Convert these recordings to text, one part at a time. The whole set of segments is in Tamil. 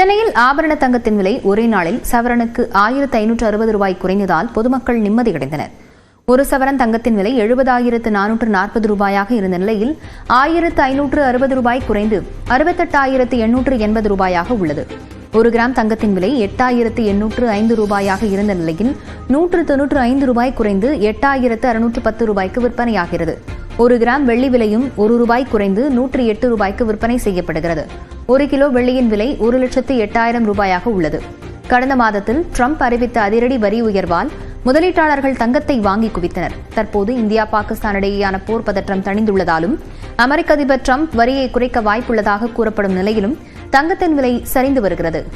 சென்னையில் ஆபரண தங்கத்தின் விலை ஒரே நாளில் சவரனுக்கு ஆயிரத்து ஐநூற்று அறுபது ரூபாய் குறைந்ததால் பொதுமக்கள் நிம்மதியடைந்தனர் ஒரு சவரன் தங்கத்தின் விலை எழுபதாயிரத்து நானூற்று நாற்பது ரூபாயாக இருந்த நிலையில் ஆயிரத்து ஐநூற்று அறுபது ரூபாய் குறைந்து அறுபத்தெட்டாயிரத்து எண்ணூற்று எண்பது ரூபாயாக உள்ளது. ஒரு கிராம் தங்கத்தின் விலை எட்டாயிரத்து எண்ணூற்று ஐந்து ரூபாயாக இருந்த நிலையில் நூற்று தொன்னூற்று ஐந்து ரூபாய் குறைந்து எட்டாயிரத்து அறுநூற்று பத்து ரூபாய்க்கு விற்பனையாகிறது. ஒரு கிராம் வெள்ளி விலையும் ஒரு ரூபாய் குறைந்து நூற்றி எட்டு ரூபாய்க்கு விற்பனை செய்யப்படுகிறது. ஒரு கிலோ வெள்ளியின் விலை ஒரு லட்சத்து எட்டாயிரம் ரூபாயாக உள்ளது. கடந்த மாதத்தில் ட்ரம்ப் அறிவித்த அதிரடி வரி உயர்வால் முதலீட்டாளர்கள் தங்கத்தை வாங்கி குவித்தனர். தற்போது இந்தியா பாகிஸ்தான் இடையேயான போர் பதற்றம் தணிந்துள்ளதாலும் அமெரிக்க அதிபர் ட்ரம்ப் வரியை குறைக்க வாய்ப்புள்ளதாக கூறப்படும் நிலையிலும் தங்கத்தின் விலை சரிந்து வருகிறது.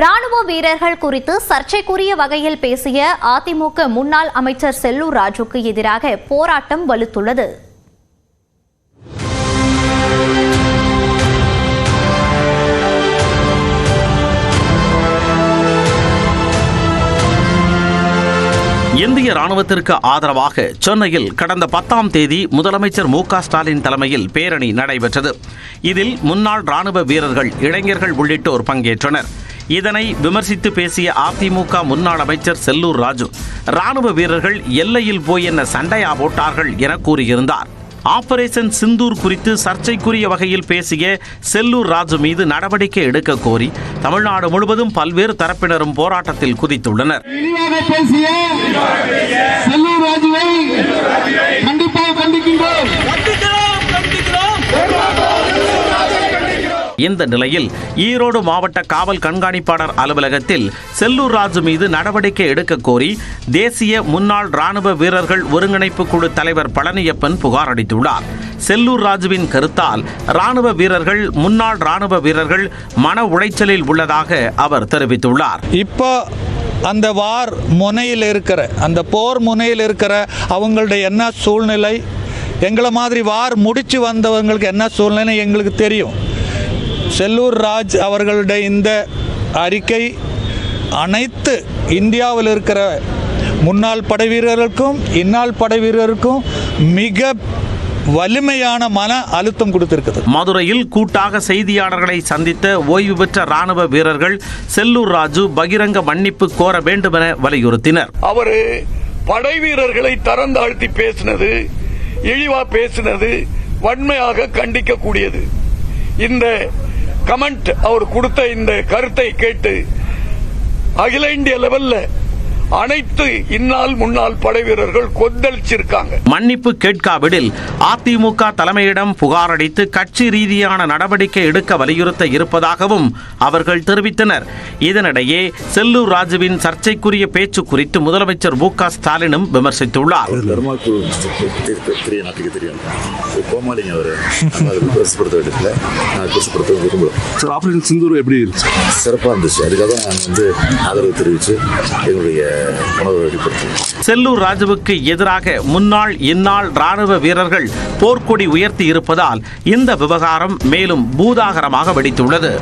ராணுவ வீரர்கள் குறித்து சர்ச்சைக்குரிய வகையில் பேசிய அதிமுக முன்னாள் அமைச்சர் செல்லூர் ராஜுக்கு எதிராக போராட்டம் வலுத்துள்ளது. இந்திய ராணுவத்திற்கு ஆதரவாக சென்னையில் கடந்த பத்தாம் தேதி முதலமைச்சர் மு க ஸ்டாலின் தலைமையில் பேரணி நடைபெற்றது. இதில் முன்னாள் ராணுவ வீரர்கள் இளைஞர்கள் உள்ளிட்டோர் பங்கேற்றனர். இதனை விமர்சித்து பேசிய அதிமுக முன்னாள் அமைச்சர் செல்லூர் ராஜு ராணுவ வீரர்கள் எல்லையில் போய் என்ன சண்டையா போட்டார்கள் என கூறியிருந்தார். ஆபரேஷன் சிந்தூர் குறித்து சர்ச்சைக்குரிய வகையில் பேசிய செல்லூர் ராஜு மீது நடவடிக்கை எடுக்க கோரி தமிழ்நாடு முழுவதும் பல்வேறு தரப்பினரும் போராட்டத்தில் குதித்துள்ளனர். இந்த நிலையில் ஈரோடு மாவட்ட காவல் கண்காணிப்பாளர் அலுவலகத்தில் செல்லூர் ராஜு மீது நடவடிக்கை எடுக்க கோரி தேசிய முன்னாள் ராணுவ வீரர்கள் ஒருங்கிணைப்பு குழு தலைவர் பழனியப்பன் புகார் அளித்துள்ளார். செல்லூர் ராஜுவின் கருத்தால் ராணுவ வீரர்கள் முன்னாள் ராணுவ வீரர்கள் மன உளைச்சலில் உள்ளதாக அவர் தெரிவித்துள்ளார். இப்போ அந்த வார் முனையில் இருக்கிற அந்த போர் முனையில் இருக்கிற அவங்களுடைய என்ன சூழ்நிலை? எங்களை மாதிரி வார் முடிச்சு வந்தவங்களுக்கு என்ன சூழ்நிலை எங்களுக்கு தெரியும். செல்லூர் ராஜ் அவர்களுடைய இந்த அறிக்கை அனைத்து இந்தியாவில் இருக்கிற முன்னாள் படை வீரர்களுக்கும் இந்நாள் படை வீரருக்கும் மிக வலிமையான மன அழுத்தம் கொடுத்திருக்குது மதுரையில் கூட்டாக செய்தியாளர்களை சந்தித்த ஓய்வு பெற்ற ராணுவ வீரர்கள் செல்லூர் ராஜு பகிரங்க மன்னிப்பு கோர வேண்டுமென வலியுறுத்தினர். அவரு படை வீரர்களை தரந்தாழ்த்தி பேசினது இழிவா பேசினது வன்மையாக கண்டிக்கக்கூடியது. இந்த கமெண்ட் அவர் கொடுத்த இந்த கருத்தை கேட்டு அகில இந்திய லெவல்ல அனைத்து இந்நாள் முன்னாள் படை வீரர்கள் கொந்தளிச்சிருக்காங்க. மன்னிப்பு கேட்காவிடில் அதிமுக தலைமையிடம் புகார் அளித்து கட்சி ரீதியான நடவடிக்கை எடுக்க வலியுறுத்த இருப்பதாகவும் அவர்கள் தெரிவித்தனர். இதனிடையே செல்லூர் ராஜுவின் சர்ச்சைக்குரிய பேச்சு குறித்து முதலமைச்சர் மு க ஸ்டாலினும் விமர்சித்துள்ளார். நான் சிறப்பாக இருந்துச்சு அதுக்காக நாங்கள் வந்து ஆதரவு தெரிவித்து எங்களுடைய செல்லூர் ராஜுவுக்கு எதிராக முன்னாள் இந்நாள் ராணுவ வீரர்கள் போர்க்கொடி உயர்த்தி இருப்பதால் இந்த விவகாரம் மேலும் பூதாகரமாக வெடித்துள்ளது.